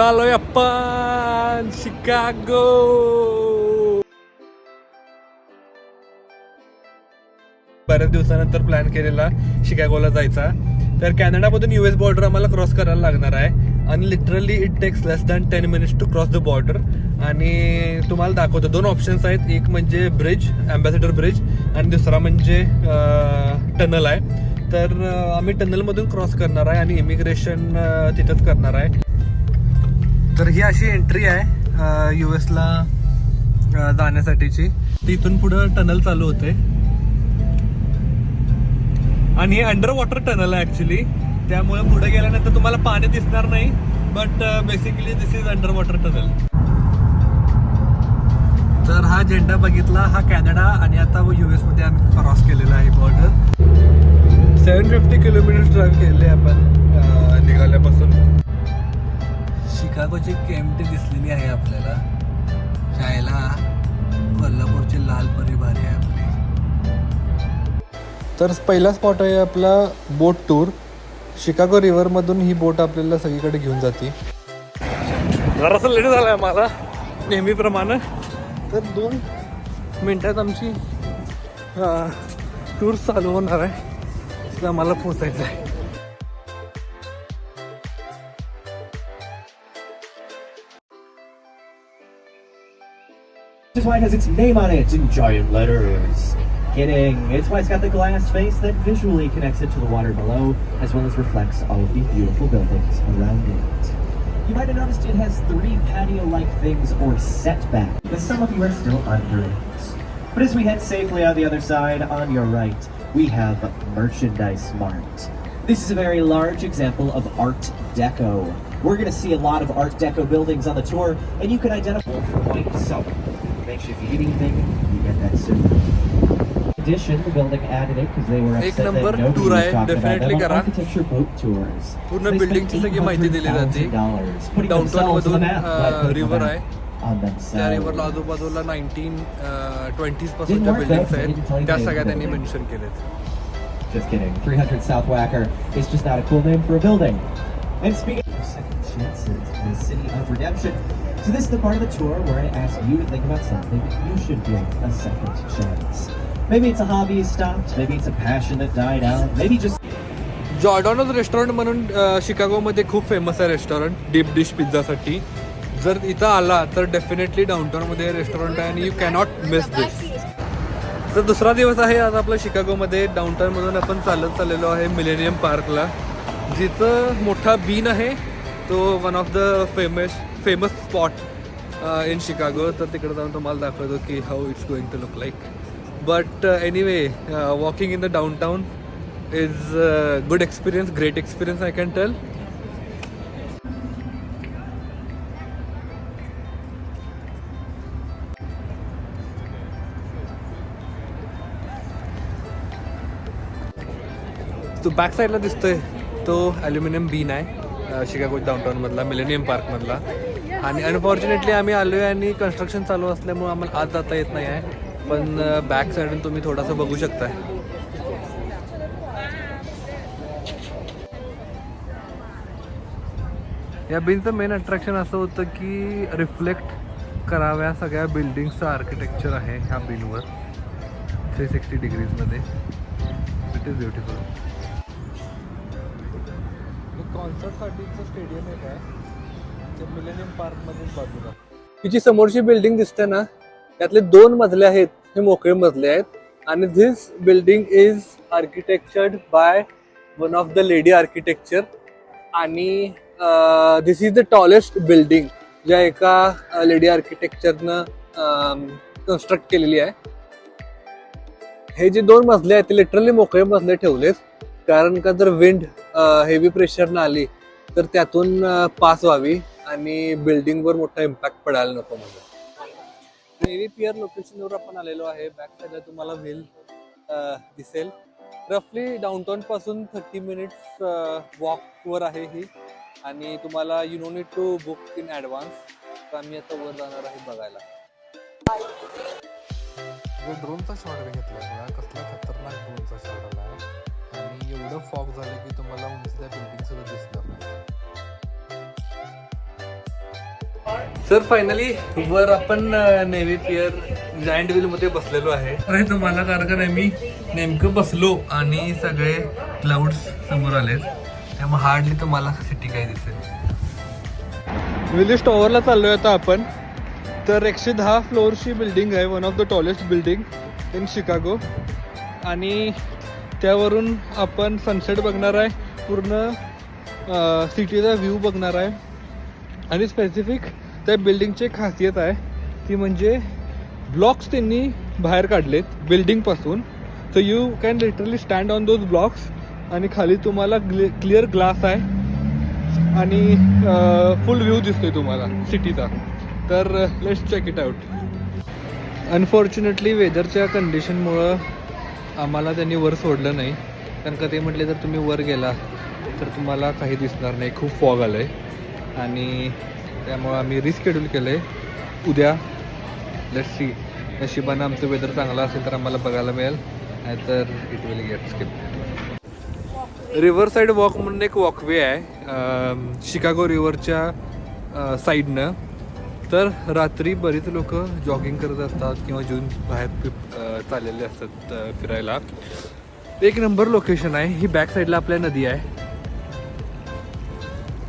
आलोय आपण शिकागो बऱ्याच दिवसानंतर प्लॅन केलेला शिकागोला जायचा. तर कॅनडामधून युएस बॉर्डर आम्हाला क्रॉस करायला लागणार आहे. आणि literally it takes less than ten minutes to cross the border आणि तुम्हाला दाखवतो दोन ऑप्शन्स आहेत. एक म्हणजे ब्रिज अँबॅसेडर ब्रिज आणि दुसरा म्हणजे टनल आहे. तर आम्ही टनलमधून क्रॉस करणार आहे आणि इमिग्रेशन तिथंच करणार आहे. तर ही अशी एंट्री आहे यू एसला जाण्यासाठीची. तिथून पुढं टनल चालू होते. आणि हे अंडर वॉटर टनल आहे ऍक्च्युली त्यामुळे पुढे गेल्यानंतर तुम्हाला पाणी दिसणार नाही but basically this is under water tunnel तर हा झेंडा बघितला हा कॅनडा आणि आता युएसमध्ये आम्ही क्रॉस केलेला आहे border seven fifty kilometre drive केले आपण. शिकागोची केमटी दिसलेली आहे आपल्याला. शाळेला कोल्हापूरची लाल परी भारी आहे आपली. तर पहिला स्पॉट आहे आपला बोट टूर शिकागो रिव्हरमधून ही बोट आपल्याला सगळीकडे घेऊन जाते. जरासं लेट झालं आहे मला नेहमीप्रमाणे. तर दोन मिनटात आमची टूर चालू होणार आहे. तिथं आम्हाला पोचायचं आहे. This it has its name on it in giant letters. Kidding. It's why it's got the glass face that visually connects it to the water below, as well as reflects all of the beautiful buildings around it. You might have noticed it has three patio-like things or setback, but some of you are still under it. But as we head safely out the other side, on your right, we have Merchandise Mart. This is a very large example of Art Deco. We're going to see a lot of Art Deco buildings on the tour, and you can identify point so Makes you if you need anything, you get that soon. In addition, the building added it because they were एक upset number that nobody tour was आहे, talking about definitely them on करा. architecture boat tours. पूर्ण They spent buildingची सगळी माहिती दिली जाते. $800,000 putting Downtown themselves on the मधून, map by uh, putting the river map आहे. on त्या themselves. रिव्हरला आजूबाजूला नाईन्टीन ट्वेंटीज Didn't पासूनच्या work buildings though, I didn't tell आहेत you त्या the सगळ्या त्यांनी building. मेन्शन केलेत Just kidding. 300 South Wacker is just not a cool name for a building. And speaking of second chances, the city of redemption. So this is the part of the tour where I ask you to think about something you should give a second chance. Maybe it's a hobby you stopped. Maybe it's a passion that died out. Maybe just Giordano's restaurant म्हणून शिकागोमध्ये खूप famous आहे restaurant deep dish पिझ्झासाठी जर इथं आला तर definitely डाऊनटाऊनमध्ये restaurant आहे आणि यू कॅनॉट मिस दिस तर दुसरा दिवस आहे आज आपला शिकागोमध्ये डाऊनटाऊनमधून आपण चालत चाललेलो आहे मिलेनियम पार्कला जिथं मोठा बीन आहे तो one of the famous famous spot in Chicago तर तिकडे जाऊन तुम्हाला दाखवतो की how it's going to look like but anyway walking in the downtown town is good experience great experience I can tell तो बॅक साईडला दिसतोय. तो ॲल्युमिनियम बीन आहे शिकागो डाऊनटाऊनमधला मिलेनियम पार्कमधला आणि अनफॉर्च्युनेटली आम्ही आलो आहे आणि कन्स्ट्रक्शन चालू असल्यामुळे आम्हाला आत जाता येत नाही आहे. पण बॅक साईडून तुम्ही थोडंसं बघू शकता या बिलचं मेन अट्रॅक्शन असं होतं की रिफ्लेक्ट कराव्या सगळ्या बिल्डिंगचं आर्किटेक्चर आहे ह्या बिलवर थ्री सिक्स्टी डिग्रीजमध्ये इट इज ब्युटिफुल कॉन्सर्टसाठीचं स्टेडियम एक आहे. ते मिलेनियम पार्कमध्येच बाजूला. तिची जी समोरची बिल्डिंग दिसते ना त्यातले दोन मजले आहेत हे मोकळे मजले आहेत. आणि this building is architectured by one of the lady architecture आणि this is the tallest building ज्या एका लेडी आर्किटेक्चरनं कन्स्ट्रक्ट केलेली आहे. हे जे दोन मजले आहेत ते लिटरली मोकळे मजले ठेवलेत. कारण का जर विंड हेवी प्रेशरनं आली तर त्यातून पास व्हावी. आणि बिल्डिंगवर मोठा इम्पॅक्ट पडायला नको म्हणून. नेव्ही पियर लोकेशनवर आपण आलेलो आहे. बॅक साईडला तुम्हाला व्हील दिसेल. रफली डाऊनटाऊन पासून थर्टी मिनिट्स वॉकवर आहे ही. आणि तुम्हाला you know need to book in advance तर आम्ही आता वर जाणार आहे बघायला. ड्रोनचा शॉट घेतला बघा कसला खतरनाक ड्रोनचा शॉट आला आणि एवढं फॉग झालं की तुम्हाला उंच बिल्डिंग सुद्धा दिसणार नाही. तर फायनली वर आपण नेव्ही पिअर जायंट व्हील मध्ये बसलेलो आहे. अरे तुम्हाला कारण का नाही मी नेमकं बसलो आणि सगळे क्लाउड्स समोर आलेत. त्यामुळे हार्डली तुम्हाला सिटी काय दिसेल. विलिस टॉवरला चाललोय आता आपण. तर एकशे दहा फ्लोअरची बिल्डिंग आहे one of the tallest building in Chicago आणि त्यावरून आपण सनसेट बघणार आहे पूर्ण सिटीचा व्ह्यू बघणार आहे. आणि स्पेसिफिक त्या बिल्डिंगची एक खासियत आहे ती म्हणजे ब्लॉक्स त्यांनी बाहेर काढलेत बिल्डिंगपासून so you can literally stand on those blocks आणि खाली तुम्हाला क्लिअर ग्लास आहे आणि फुल व्ह्यू दिसतोय तुम्हाला सिटीचा तर let's check it out unfortunately वेदरच्या कंडिशनमुळं आम्हाला त्यांनी वर सोडलं नाही. कारण का ते म्हटले जर तुम्ही वर गेला तर तुम्हाला काही दिसणार नाही. खूप फॉग आलं आहे आणि त्यामुळं आम्ही रिस्केड्यूल केलं आहे उद्या लेट्स सी नशिबानं आमचं वेदर चांगलं असेल तर आम्हाला बघायला मिळेल. नाहीतर it will get skip river side walk म्हणून एक वॉकवे आहे. शिकागो रिव्हरच्या साईडनं तर रात्री बरीच लोक जॉगिंग करत असतात किंवा जून बाहेर चाललेले असतात फिरायला. एक नंबर लोकेशन आहे. ही बॅक साईडला आपल्या नदी आहे.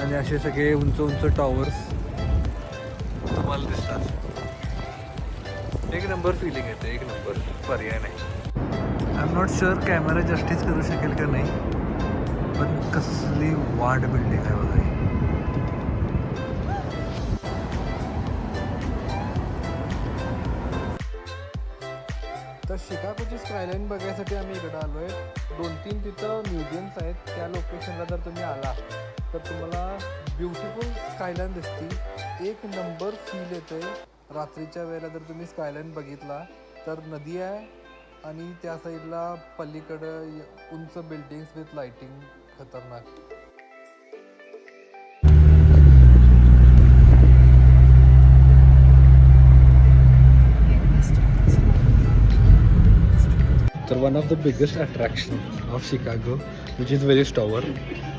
आणि असे सगळे उंच उंच टॉवर्स तुम्हाला दिसतात. एक नंबर फिलिंग येते एक नंबर पर्याय नाही. I am not sure camera justice करू शकेल का नाही पण कसली वाट बिल्डिंग आहे बघा तर शिकागोची स्कायलाईन बघायसाठी आम्ही इकडं आलो आहे दोन तीन तिथं म्युझियम्स आहेत. त्या लोकेशनला जर तुम्ही आला तर तुम्हाला ब्युटिफुल स्कायलाईन दिसते एक नंबर फील येते रात्रीच्या वेळेला जर तुम्ही स्कायलाईन बघितला तर नदी आहे आणि त्या साईडला पलीकडं उंच बिल्डिंग्स विथ लाइटिंग खतरनाक. One of the biggest attraction of Chicago which is Willis tower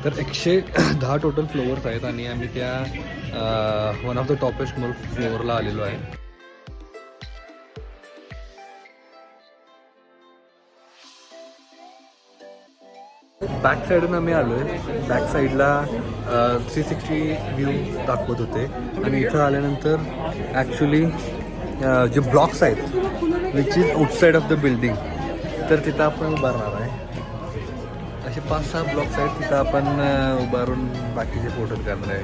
तर एकशे दहा टोटल फ्लोअर्स आहेत आणि आम्ही त्या one of the topest mall फ्लोअरला आलेलो आहे. बॅक साईडून आम्ही आलो आहे बॅक साईडला थ्री सिक्स्टी व्ह्यू दाखवत होते. आणि इथं आल्यानंतर ॲक्च्युली जे ब्लॉक्स आहेत which is outside of the building तर तिथं आपण उभारणार आहे. असे पाच सहा ब्लॉक्स आहेत तिथं आपण उभारून बाकीचे फोटो करणार आहे.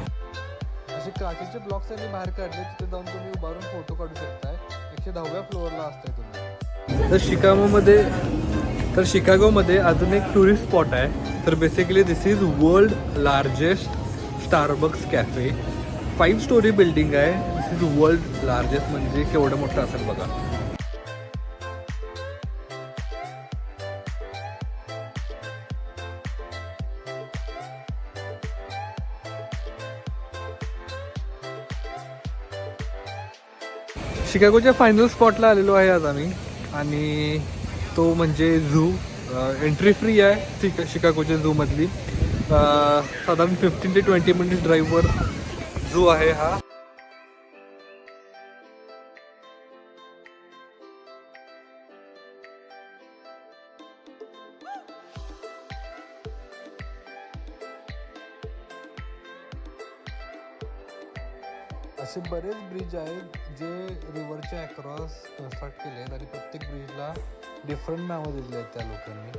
असे काचेचे ब्लॉक्स त्यांनी बाहेर काढले तिथे जाऊन तुम्ही उभारून फोटो काढू शकताय. एकशे दहाव्या फ्लोअरला असताय तुम्ही. तर शिकागोमध्ये तर शिकागोमध्ये अजून एक टुरिस्ट स्पॉट आहे. तर basically this is world largest Starbucks cafe five storey building आहे. दिस इज वर्ल्ड लार्जेस्ट म्हणजे केवढं मोठं असेल बघा. शिकागोच्या फायनल स्पॉटला आलेलो आहे आज आम्ही. आणि तो म्हणजे झू एंट्री फ्री आहे शिका शिकागोच्या झूमधली साधारण फिफ्टीन ते ट्वेंटी मिनिट्स ड्राईव्हवर झू आहे हा. असे बरेच ब्रिज आहेत जे रिव्हरच्या अक्रॉस कन्स्ट्रक्ट केले आहेत आणि प्रत्येक ब्रिजला डिफरंट नावं दिली आहेत त्या लोकांनी.